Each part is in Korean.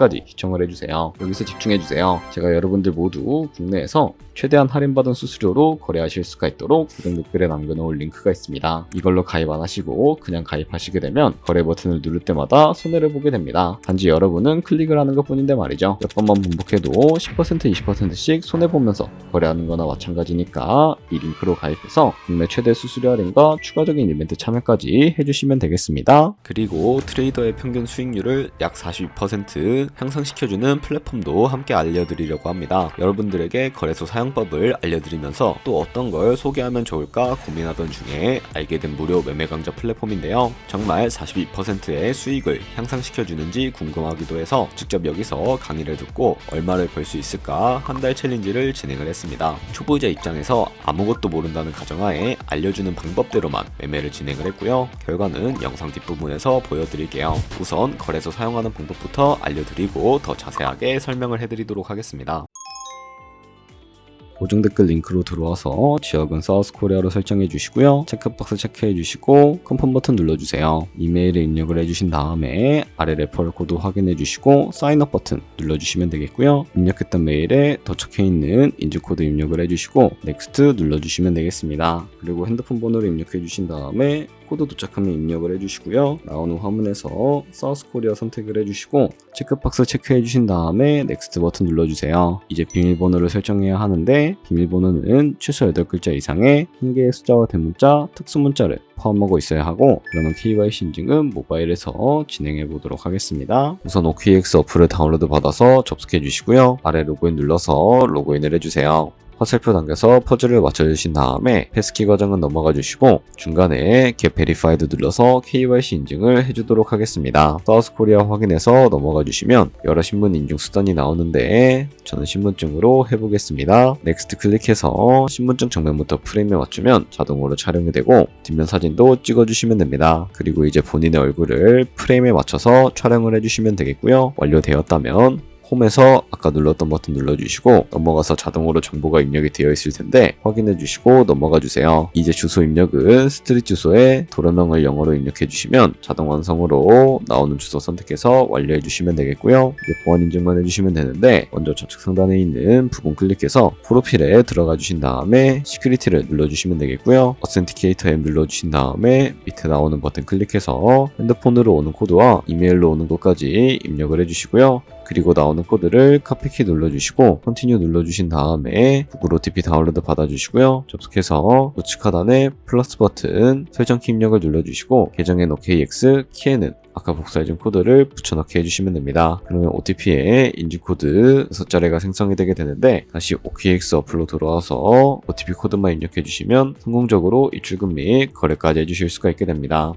까지 시청을 해주세요. 여기서 집중해주세요. 제가 여러분들 모두 국내에서 최대한 할인받은 수수료로 거래하실 수가 있도록 구독 댓글에 남겨놓은 링크가 있습니다. 이걸로 가입 안 하시고 그냥 가입하시게 되면 거래 버튼을 누를 때마다 손해를 보게 됩니다. 단지 여러분은 클릭을 하는 것 뿐인데 말이죠. 몇 번만 반복해도 10% 20%씩 손해보면서 거래하는 거나 마찬가지니까 이 링크로 가입해서 국내 최대 수수료 할인과 추가적인 이벤트 참여까지 해주시면 되겠습니다. 그리고 트레이더의 평균 수익률을 약 42% 향상시켜주는 플랫폼도 함께 알려드리려고 합니다. 여러분들에게 거래소 사용법을 알려드리면서 또 어떤 걸 소개하면 좋을까 고민하던 중에 알게 된 무료 매매 강좌 플랫폼인데요. 정말 42%의 수익을 향상시켜주는지 궁금하기도 해서 직접 여기서 강의를 듣고 얼마를 벌 수 있을까 한 달 챌린지를 진행을 했습니다. 초보자 입장에서 아무것도 모른다는 가정하에 알려주는 방법대로만 매매를 진행을 했고요. 결과는 영상 뒷부분에서 보여드릴게요. 우선 거래소 사용하는 방법부터 알려드 리고 더 자세하게 설명을 해드리도록 하겠습니다. 고정 댓글 링크로 들어와서 지역은 사우스 코리아로 설정해 주시고요. 체크박스 체크해 주시고 컨펌 버튼 눌러 주세요. 이메일에 입력을 해 주신 다음에 아래 레퍼럴 코드 확인해 주시고 사인업 버튼 눌러 주시면 되겠고요. 입력했던 메일에 더 적혀 있는 인증 코드 입력을 해 주시고 넥스트 눌러 주시면 되겠습니다. 그리고 핸드폰 번호를 입력해 주신 다음에 코드 도착하면 입력을 해주시고요. 나오는 화면에서 사우스 코리아 선택을 해주시고 체크박스 체크해 주신 다음에 넥스트 버튼 눌러주세요. 이제 비밀번호를 설정해야 하는데 비밀번호는 최소 8글자 이상의 한 개의 숫자와 대문자, 특수문자를 포함하고 있어야 하고 그러면 KYC 인증은 모바일에서 진행해 보도록 하겠습니다. 우선 OKX 어플을 다운로드 받아서 접속해 주시고요. 아래 로그인 눌러서 로그인을 해주세요. 화살표 당겨서 퍼즐을 맞춰주신 다음에 패스키 과정은 넘어가 주시고 중간에 Get Verified 눌러서 KYC 인증을 해주도록 하겠습니다. 사우스 코리아 확인해서 넘어가 주시면 여러 신분 인증 수단이 나오는데 저는 신분증으로 해보겠습니다. 넥스트 클릭해서 신분증 정면부터 프레임에 맞추면 자동으로 촬영이 되고 뒷면 사진도 찍어주시면 됩니다. 그리고 이제 본인의 얼굴을 프레임에 맞춰서 촬영을 해주시면 되겠고요. 완료되었다면 홈에서 아까 눌렀던 버튼 눌러주시고 넘어가서 자동으로 정보가 입력이 되어 있을 텐데 확인해 주시고 넘어가 주세요. 이제 주소 입력은 스트릿 주소에 도로명을 영어로 입력해 주시면 자동 완성으로 나오는 주소 선택해서 완료해 주시면 되겠고요. 이제 보안 인증만 해주시면 되는데 먼저 좌측 상단에 있는 부분 클릭해서 프로필에 들어가 주신 다음에 시큐리티를 눌러주시면 되겠고요. 어센티케이터 앱 눌러주신 다음에 밑에 나오는 버튼 클릭해서 핸드폰으로 오는 코드와 이메일로 오는 것까지 입력을 해주시고요. 그리고 나오는 코드를 카피키 눌러주시고 컨티뉴 눌러주신 다음에 구글 OTP 다운로드 받아주시고요. 접속해서 우측 하단에 플러스 버튼 설정 키 입력을 눌러주시고 계정엔 OKX, 키에는 아까 복사해준 코드를 붙여넣기 해주시면 됩니다. 그러면 OTP에 인증코드 6자리가 생성이 되게 되는데 다시 OKX 어플로 들어와서 OTP 코드만 입력해주시면 성공적으로 입출금 및 거래까지 해주실 수가 있게 됩니다.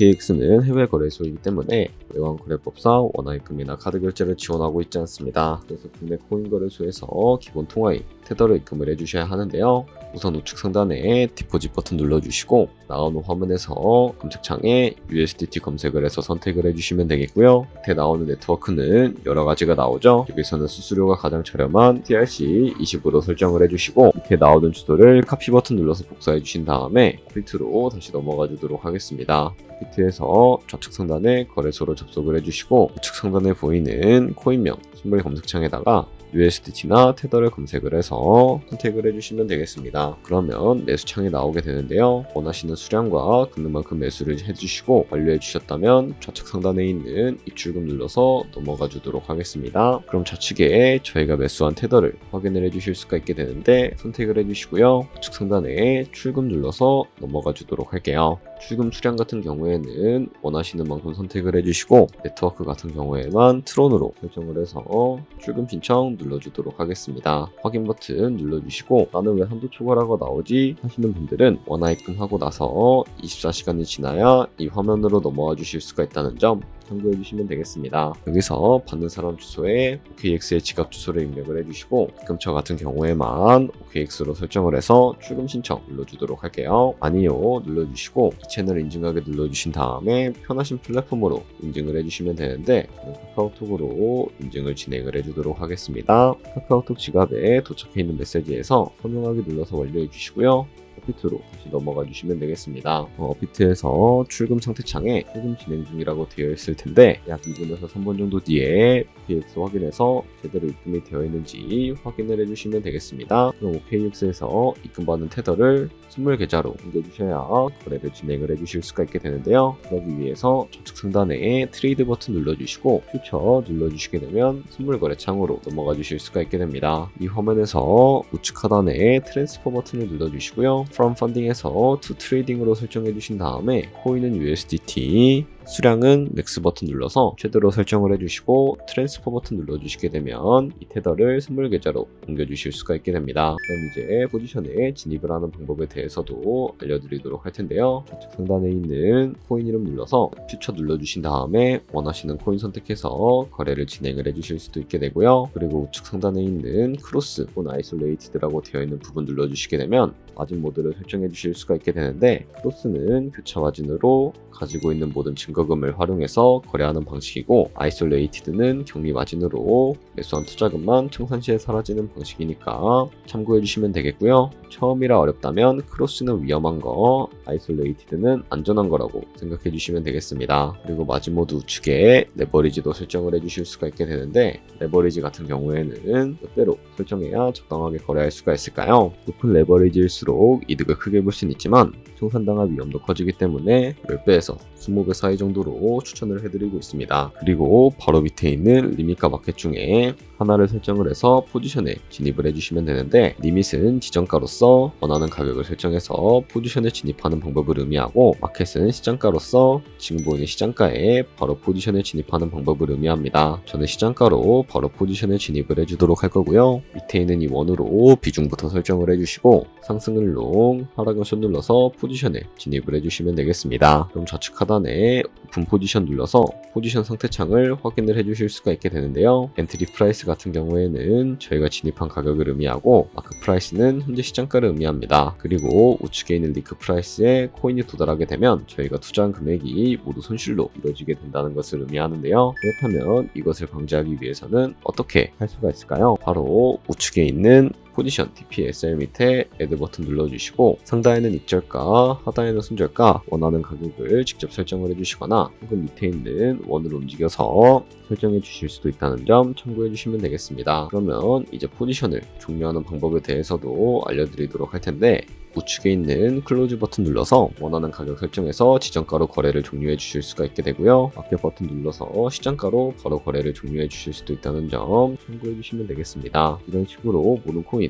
OKX는 해외 거래소이기 때문에 외환 거래법상 원화입금이나 카드 결제를 지원하고 있지 않습니다. 그래서 국내 코인 거래소에서 기본 통화인 테더를 입금을 해주셔야 하는데요. 우선 우측 상단에 디포짓 버튼 눌러주시고 나오는 화면에서 검색창에 USDT 검색을 해서 선택을 해주시면 되겠고요. 밑에 나오는 네트워크는 여러 가지가 나오죠. 여기서는 수수료가 가장 저렴한 TRC 20으로 설정을 해주시고 밑에 나오는 주소를 카피 버튼 눌러서 복사해 주신 다음에 콘피트로 다시 넘어가 주도록 하겠습니다. 콘피트에서 좌측 상단에 거래소로 접속을 해주시고 우측 상단에 보이는 코인명 신발 검색창에다가 USDT나 테더를 검색을 해서 선택을 해주시면 되겠습니다. 그러면 매수창이 나오게 되는데요. 원하시는 수량과 금액만큼 매수를 해주시고 완료해 주셨다면 좌측 상단에 있는 입출금 눌러서 넘어가 주도록 하겠습니다. 그럼 좌측에 저희가 매수한 테더를 확인을 해주실 수가 있게 되는데 선택을 해주시고요. 우측 상단에 출금 눌러서 넘어가 주도록 할게요. 출금 수량 같은 경우에는 원하시는 만큼 선택을 해주시고 네트워크 같은 경우에만 트론으로 설정을 해서 출금 신청 눌러주도록 하겠습니다. 확인 버튼 눌러주시고 나는 왜 한도 초과라고 나오지 하시는 분들은 원화 입금하고 나서 24시간이 지나야 이 화면으로 넘어와 주실 수가 있다는 점 참고해 주시면 되겠습니다. 여기서 받는 사람 주소에 OKX의 지갑 주소를 입력을 해주시고 저 같은 경우에만 OKX로 설정을 해서 출금 신청 눌러주도록 할게요. 아니요 눌러주시고 이 채널 인증하게 눌러주신 다음에 편하신 플랫폼으로 인증을 해주시면 되는데 카카오톡으로 인증을 진행을 해주도록 하겠습니다. 카카오톡 지갑에 도착해 있는 메시지에서 서명하기 눌러서 완료해 주시고요. 어피트로 다시 넘어가 주시면 되겠습니다. 어, 어피트에서 출금 상태 창에 출금 진행 중이라고 되어 있을 텐데 약 2분에서 3분 정도 뒤에 OKX 확인해서 제대로 입금이 되어 있는지 확인을 해주시면 되겠습니다. 그럼 OKX에서 입금받은 테더를 선물 계좌로 옮겨주셔야 거래를 진행을 해주실 수가 있게 되는데요. 그러기 위해서 좌측 상단에 트레이드 버튼 눌러주시고 퓨처 눌러주시게 되면 선물 거래 창으로 넘어가 주실 수가 있게 됩니다. 이 화면에서 우측 하단에 트랜스퍼 버튼을 눌러주시고요. From Funding에서 To Trading으로 설정해 주신 다음에 코인은 USDT, 수량은 맥스 버튼 눌러서 최대로 설정을 해주시고 트랜스퍼 버튼 눌러주시게 되면 이 테더를 선물 계좌로 옮겨주실 수가 있게 됩니다. 그럼 이제 포지션에 진입을 하는 방법에 대해서도 알려드리도록 할 텐데요. 좌측 상단에 있는 코인 이름 눌러서 퓨처 눌러주신 다음에 원하시는 코인 선택해서 거래를 진행을 해주실 수도 있게 되고요. 그리고 우측 상단에 있는 크로스 혹은 아이솔레이티드라고 되어 있는 부분 눌러주시게 되면 마진 모드를 설정해 주실 수가 있게 되는데 크로스는 교차 마진으로 가지고 있는 모든 증 거금을 활용해서 거래하는 방식이고 아이솔레이티드는 격리 마진으로 매수한 투자금만 청산시에 사라지는 방식이니까 참고해 주시면 되겠고요. 처음이라 어렵다면 크로스는 위험한 거, 아이솔레이티드는 안전한 거라고 생각해 주시면 되겠습니다. 그리고 마지모드 우측에 레버리지도 설정을 해 주실 수가 있게 되는데 레버리지 같은 경우에는 몇 배로 설정해야 적당하게 거래할 수가 있을까요? 높은 레버리지일수록 이득을 크게 볼 수는 있지만 청산당할 위험도 커지기 때문에 10배에서 20배 사이 정도로 추천을 해드리고 있습니다. 그리고 바로 밑에 있는 리밋과 마켓 중에 하나를 설정을 해서 포지션에 진입을 해주시면 되는데 리밋은 지정가로서 원하는 가격을 설정해서 포지션에 진입하는 방법을 의미하고 마켓은 시장가로서 지금 보이는 시장가에 바로 포지션에 진입하는 방법을 의미합니다. 저는 시장가로 바로 포지션에 진입을 해주도록 할 거고요. 밑에 있는 이 원으로 비중부터 설정을 해주시고 상승을 롱, 하락을 숏 눌러서 포지션에 진입을 해주시면 되겠습니다. 그럼 좌측 하단에 오픈 포지션 눌러서 포지션 상태 창을 확인을 해주실 수가 있게 되는데요. 엔트리 프라이스 같은 경우에는 저희가 진입한 가격을 의미하고 마크 프라이스는 현재 시장가를 의미합니다. 그리고 우측에 있는 리크 프라이스에 코인이 도달하게 되면 저희가 투자한 금액이 모두 손실로 이루어지게 된다는 것을 의미하는데요. 그렇다면 이것을 방지하기 위해서는 어떻게 할 수가 있을까요? 바로 우측에 있는 포지션 TPSL 밑에 애드 버튼 눌러주시고 상단에는 익절가, 하단에는 손절가 원하는 가격을 직접 설정을 해주시거나 혹은 밑에 있는 원을 움직여서 설정해 주실 수도 있다는 점 참고해 주시면 되겠습니다. 그러면 이제 포지션을 종료하는 방법에 대해서도 알려드리도록 할 텐데 우측에 있는 클로즈 버튼 눌러서 원하는 가격 설정해서 지정가로 거래를 종료해 주실 수가 있게 되고요. 마켓 버튼 눌러서 시장가로 바로 거래를 종료해 주실 수도 있다는 점 참고해 주시면 되겠습니다. 이런 식으로 모든 코인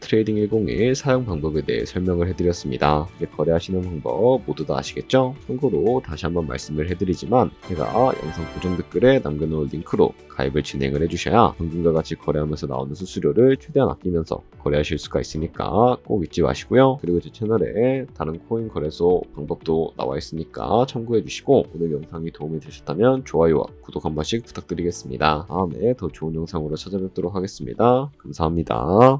트레이딩 101 사용 방법에 대해 설명을 해드렸습니다. 거래하시는 방법 모두 다 아시겠죠? 참고로 다시 한번 말씀을 해드리지만 제가 영상 고정 댓글에 남겨놓은 링크로 가입을 진행을 해주셔야 방금과 같이 거래하면서 나오는 수수료를 최대한 아끼면서 거래하실 수가 있으니까 꼭 잊지 마시고요. 그리고 제 채널에 다른 코인 거래소 방법도 나와 있으니까 참고해 주시고 오늘 영상이 도움이 되셨다면 좋아요와 구독 한 번씩 부탁드리겠습니다. 다음에 더 좋은 영상으로 찾아뵙도록 하겠습니다. 감사합니다.